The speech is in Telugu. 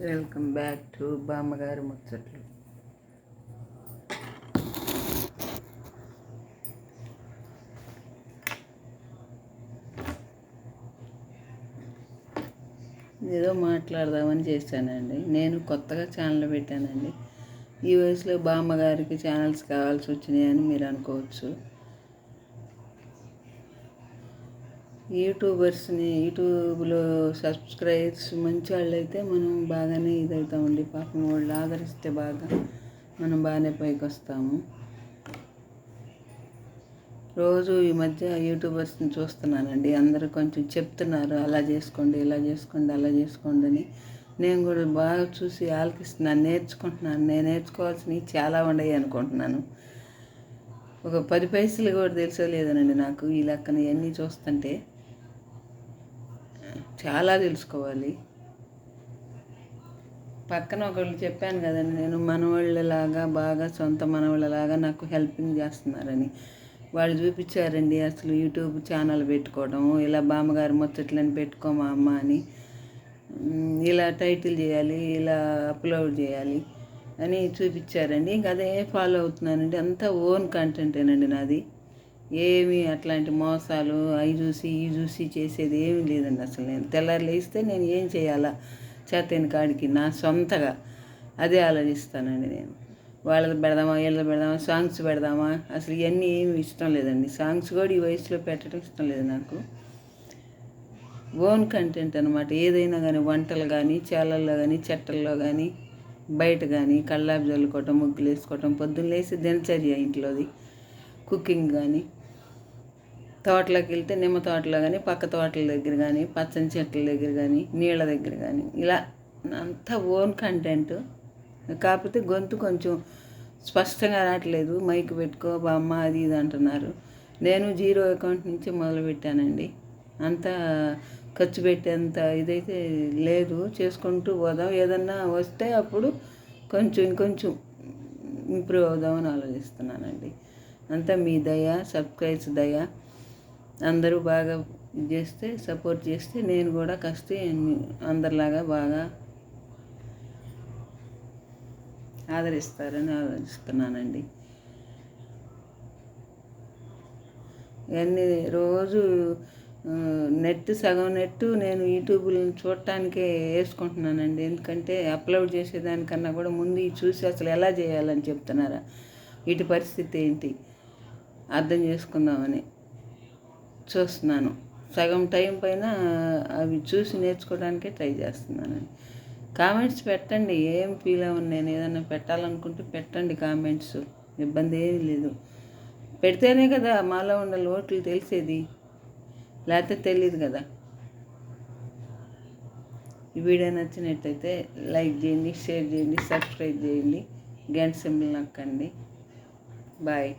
వెల్కమ్ బ్యాక్ టు బామ్మగారి ముచ్చట్లు. ఏదో మాట్లాడదామని చేశానండి. నేను కొత్తగా ఛానల్ పెట్టానండి. ఈ వయసులో బామ్మగారికి ఛానల్స్ కావాల్సి వచ్చినాయని మీరు అనుకోవచ్చు. యూట్యూబర్స్ని యూట్యూబ్లో సబ్స్క్రైబర్స్ మంచి వాళ్ళు అయితే మనం బాగానే ఇదవుతామండి. పాపం వాళ్ళు ఆదరిస్తే బాగా మనం బాగానే పైకి వస్తాము రోజు ఈ మధ్య యూట్యూబర్స్ని చూస్తున్నానండి. అందరూ కొంచెం చెప్తున్నారు అలా చేసుకోండి ఇలా చేసుకోండి అలా చేసుకోండి అని. నేను కూడా బాగా చూసి ఆలకిస్తున్నాను నేర్చుకుంటున్నాను. నేను నేర్చుకోవాల్సినవి చాలా ఉన్నాయి అనుకుంటున్నాను. ఒక పది పైసలు కూడా తెలిసలేదనండి నాకు ఈ లెక్కన ఇవన్నీ చూస్తుంటే. చాలా తెలుసుకోవాలి. పక్కన ఒకళ్ళు చెప్పాను కదండి నేను మనవాళ్ళలాగా బాగా సొంత మనవాళ్ళలాగా నాకు హెల్పింగ్ చేస్తున్నారని. వాళ్ళు చూపించారండి అసలు యూట్యూబ్ ఛానల్ పెట్టుకోవడం ఇలా బామ్మగారి ముచ్చట్లని పెట్టుకోమా అమ్మ అని. ఇలా టైటిల్ చేయాలి ఇలా అప్లోడ్ చేయాలి అని చూపించారండి. ఇంకా అదే ఫాలో అవుతున్నానండి. అంతా ఓన్ కంటెంటేనండి నాది. ఏమి అట్లాంటి మోసాలు అవి చూసి ఇవి చూసి చేసేది ఏమీ లేదండి అసలు. నేను తెల్లారి లేస్తే నేను ఏం చేయాలా? చేతని కాడికి నా సొంతగా. అదే ఆలోచిస్తానండి నేను. వాళ్ళది పెడదామా వీళ్ళది పెడదామా సాంగ్స్ పెడదామా? అసలు ఇవన్నీ ఏమి ఇష్టం లేదండి. సాంగ్స్ కూడా ఈ వయసులో పెట్టడం ఇష్టం లేదు నాకు. ఓన్ కంటెంట్ అనమాట ఏదైనా కానీ వంటలు కానీ చేలల్లో కానీ చెట్టల్లో కానీ బయట కానీ కల్లాపి చల్లుకోవటం ముగ్గులు వేసుకోవటం పొద్దున్న లేసి దినచర్య ఇంట్లోది. కుకింగ్ కానీ తోటలోకి వెళ్తే నిమ్మ తోటలో కానీ పక్క తోటల దగ్గర కానీ పచ్చని చెట్ల దగ్గర కానీ నీళ్ళ దగ్గర కానీ ఇలా అంతా ఓన్ కంటెంట్. కాకపోతే గొంతు కొంచెం స్పష్టంగా రావట్లేదు. మైక్ పెట్టుకో బామ్మ అది ఇది అంటున్నారు. నేను జీరో అకౌంట్ నుంచి మొదలు పెట్టానండి. అంత ఖర్చు పెట్టేంత ఇదైతే లేదు. చేసుకుంటూ పోదాం. ఏదన్నా వస్తే అప్పుడు కొంచెం ఇంకొంచెం ఇంప్రూవ్ అవుదామని ఆలోచిస్తున్నానండి. అంతా మీ దయ సబ్స్క్రైబ్స్ దయ. అందరూ బాగా ఇది చేస్తే సపోర్ట్ చేస్తే నేను కూడా కష్ట అందరిలాగా బాగా ఆదరిస్తారని ఆలోచిస్తున్నానండి. ఇవన్నీ రోజు నెట్ సగం నెట్ నేను యూట్యూబ్లో చూడటానికే వేసుకుంటున్నానండి. ఎందుకంటే అప్లోడ్ చేసేదానికన్నా కూడా ముందు చూసి అసలు ఎలా చేయాలని చెప్తున్నారా? వీటి పరిస్థితి ఏంటి? అర్థం చేసుకుందామని. చూస్తున్నాను సగం టైం పైన అవి చూసి నేర్చుకోవడానికే ట్రై చేస్తున్నానండి. కామెంట్స్ పెట్టండి ఏం ఫీల్ అవ్వను నేను ఏదైనా పెట్టాలనుకుంటే పెట్టండి కామెంట్స్ ఇబ్బంది ఏమీ లేదు. పెడితేనే కదా మాలో ఉన్న లోట్లు తెలిసేది లేకపోతే తెలియదు కదా. ఈ వీడియో నచ్చినట్టయితే లైక్ చేయండి షేర్ చేయండి సబ్స్క్రైబ్ చేయండి గంట సింబల్ నొక్కండి. బాయ్.